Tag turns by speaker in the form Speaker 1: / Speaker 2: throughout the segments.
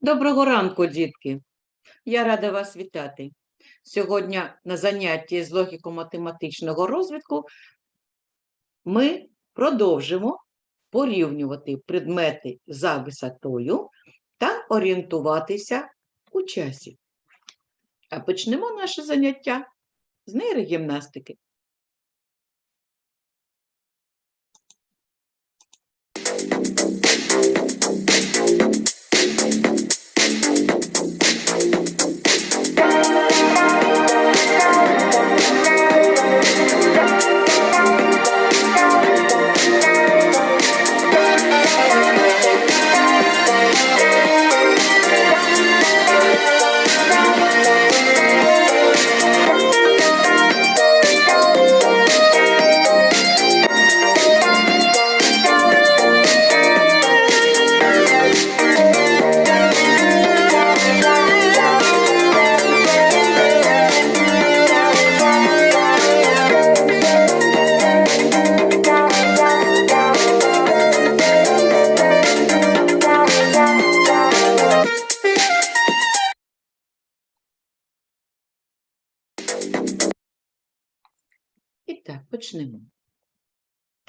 Speaker 1: Доброго ранку, дітки! Я рада вас вітати. Сьогодні на занятті з логіко-математичного розвитку ми продовжимо порівнювати предмети за висотою та орієнтуватися у часі. А почнемо наше заняття з нейрогімнастики.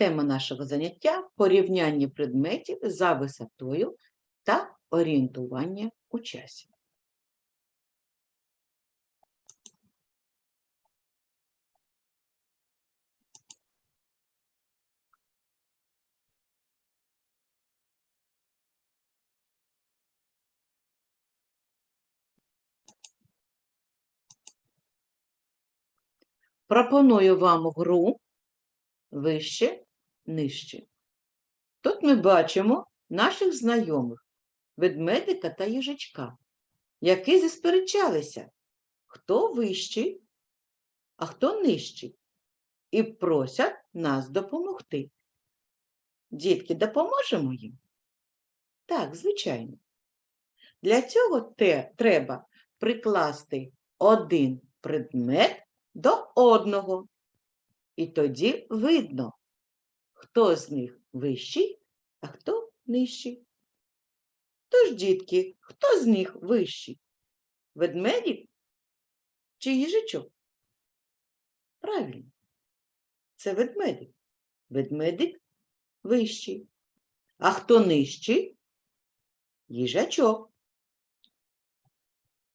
Speaker 1: Тема нашого заняття порівняння предметів за висотою та орієнтування у часі. Пропоную вам гру вище, нижче. Тут ми бачимо наших знайомих ведмедика та їжачка, які засперечалися, хто вищий, а хто нижчий, і просять нас допомогти. Дітки, допоможемо їм? Так, звичайно. Для цього те треба прикласти один предмет до одного. І тоді видно, хто з них вищий, а хто нижчий. Тож, дітки, хто з них вищий? Ведмедик чи їжачок? Правильно, це ведмедик. Ведмедик вищий. А хто нижчий? Їжачок.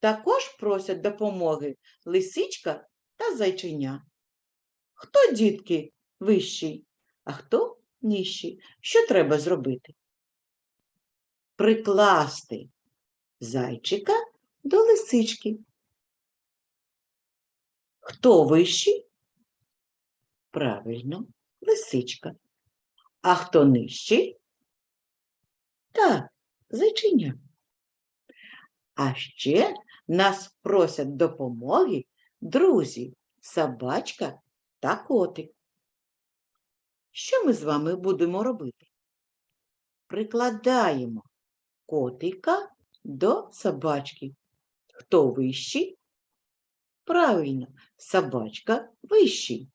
Speaker 1: Також просять допомоги лисичка та зайченя. Хто, дітки, вищий, а хто нижчий? Що треба зробити? Прикласти зайчика до лисички. Хто вищий? Правильно, лисичка. А хто нижчий? Так, зайчиня. А ще нас просять допомоги друзі, собачка та котик. Що ми з вами будемо робити? Прикладаємо котика до собачки. Хто вищий? Правильно, собачка вищий,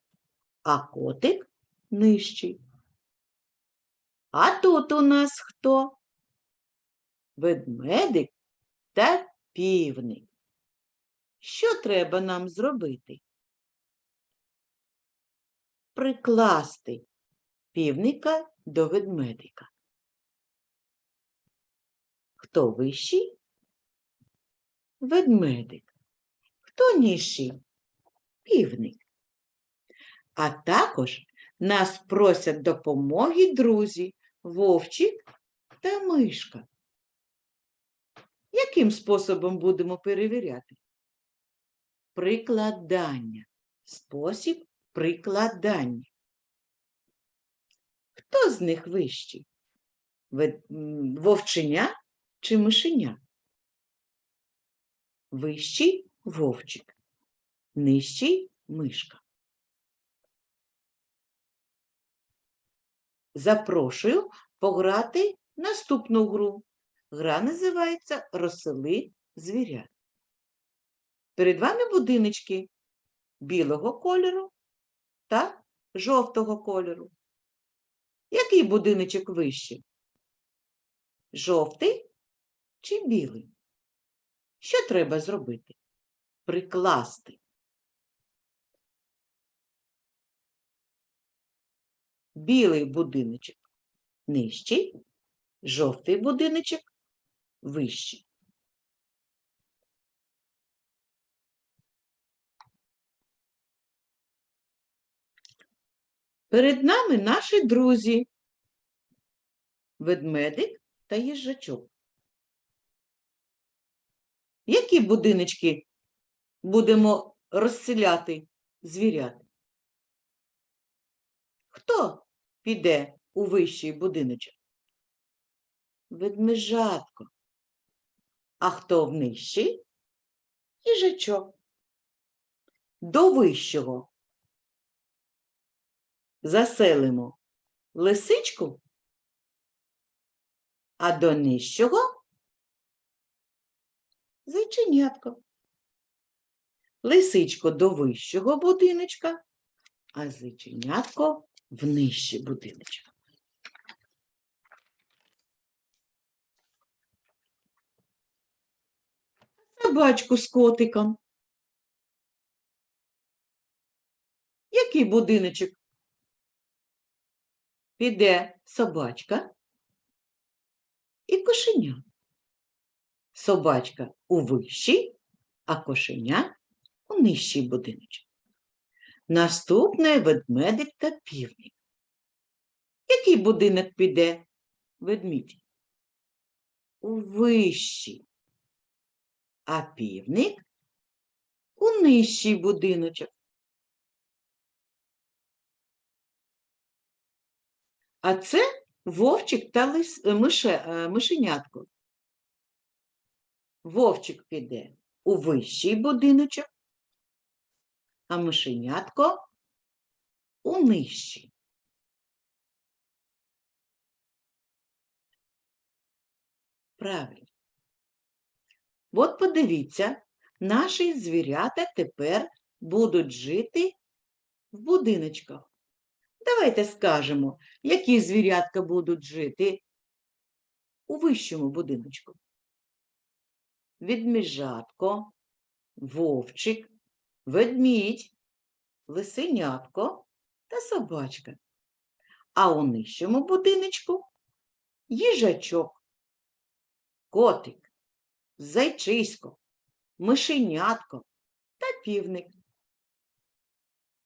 Speaker 1: а котик нижчий. А тут у нас хто? Ведмедик та півник. Що треба нам зробити? Прикласти півника до ведмедика. Хто вищий? Ведмедик. Хто нижчий? Півник. А також нас просять допомоги друзі Вовчик та мишка. Яким способом будемо перевіряти? Прикладання. Спосіб прикладання. Хто з них вищий? Вовченя чи мишеня? Вищий вовчик, нижчий мишка. Запрошую пограти наступну гру. Гра називається Розсели звірят. Перед вами будиночки білого кольору та жовтого кольору. Який будиночок вищий? Жовтий чи білий? Що треба зробити? Прикласти. Білий будиночок нижчий, жовтий будиночок вищий. Перед нами наші друзі, ведмедик та їжачок. Які будиночки будемо розселяти звірят? Хто піде у вищий будиночок? Ведмежатко. А хто в нижчий? Їжачок. До вищого заселимо лисичку, а до нижчого зайченятко. Лисичко до вищого будиночка, а зайченятко в нижчий будиночок. Собачку з котиком. Який будиночок піде собачка і кошеня. Собачка у вищий, а кошеня у нижчий будиночок. Наступне ведмедик та півник. Який будинок піде ведмідь? У вищий, а півник у нижчий будиночок. А це вовчик та лис... е, мише... е, мишенятко. Вовчик піде у вищий будиночок, а мишенятко у нижчий. Правильно. От подивіться, наші звірята тепер будуть жити в будиночках. Давайте скажемо, які звірятка будуть жити у вищому будиночку. Відміжатко, вовчик, ведмідь, лисенятко та собачка. А у нижчому будиночку їжачок, котик, зайчисько, мишенятко та півник.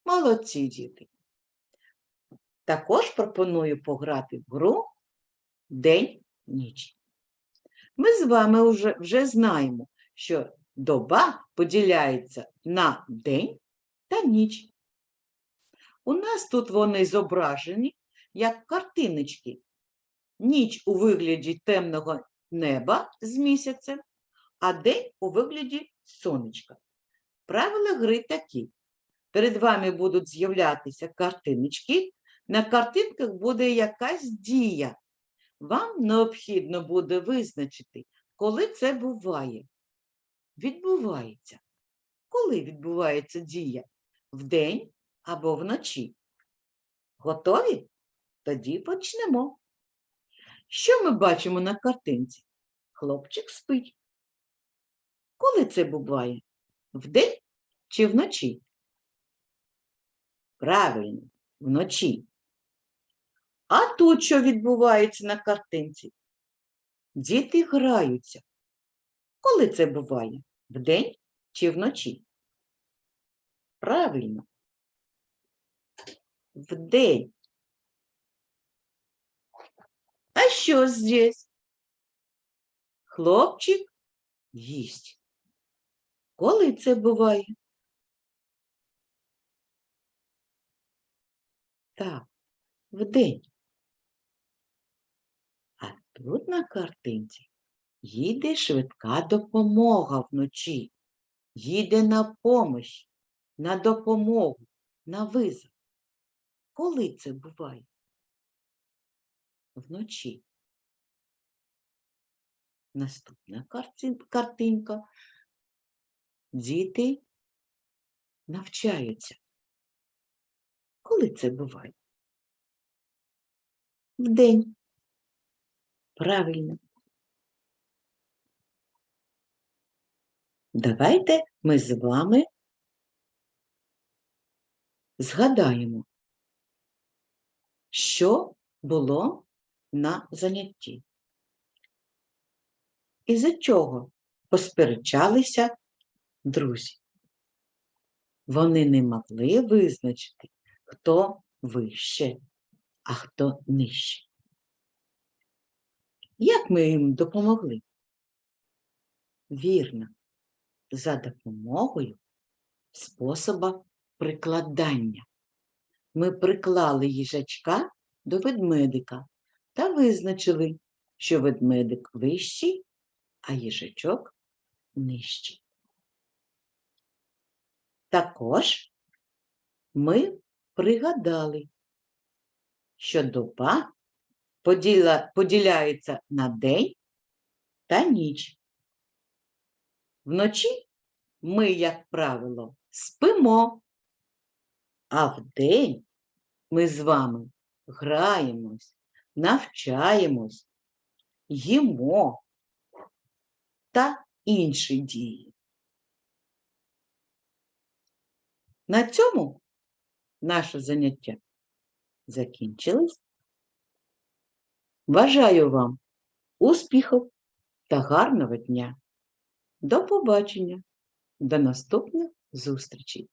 Speaker 1: Молодці діти! Також пропоную пограти в гру День-ніч. Ми з вами вже, вже знаємо, що доба поділяється на день та ніч. У нас тут вони зображені як картиночки. Ніч у вигляді темного неба з місяцем, а день у вигляді сонечка. Правила гри такі. Перед вами будуть з'являтися картиночки, на картинках буде якась дія. Вам необхідно буде визначити, коли це буває. Відбувається. Коли відбувається дія? Вдень або вночі. Готові? Тоді почнемо. Що ми бачимо на картинці? Хлопчик спить. Коли це буває? Вдень чи вночі? Правильно, вночі. А тут що відбувається на картинці? Діти граються. Коли це буває? Вдень чи вночі? Правильно. Вдень. А що здесь? Хлопчик їсть. Коли це буває? Так, вдень. Тут на картинці їде швидка допомога вночі. Їде на помощь, на допомогу, на визов. Коли це буває? Вночі. Наступна картинка. Діти навчаються. Коли це буває? Вдень. Правильно. Давайте ми з вами згадаємо, що було на занятті. І за чого посперечалися друзі? Вони не могли визначити, хто вище, а хто нижче. Як ми їм допомогли? Вірно, за допомогою способа прикладання. Ми приклали їжачка до ведмедика та визначили, що ведмедик вищий, а їжачок нижчий. Також ми пригадали, що доба поділа, поділяється на день та ніч. Вночі ми, як правило, спимо, а вдень ми з вами граємось, навчаємось, їмо та інші дії. На цьому наше заняття закінчилось. Бажаю вам успіхів та гарного дня. До побачення, до наступних зустрічей!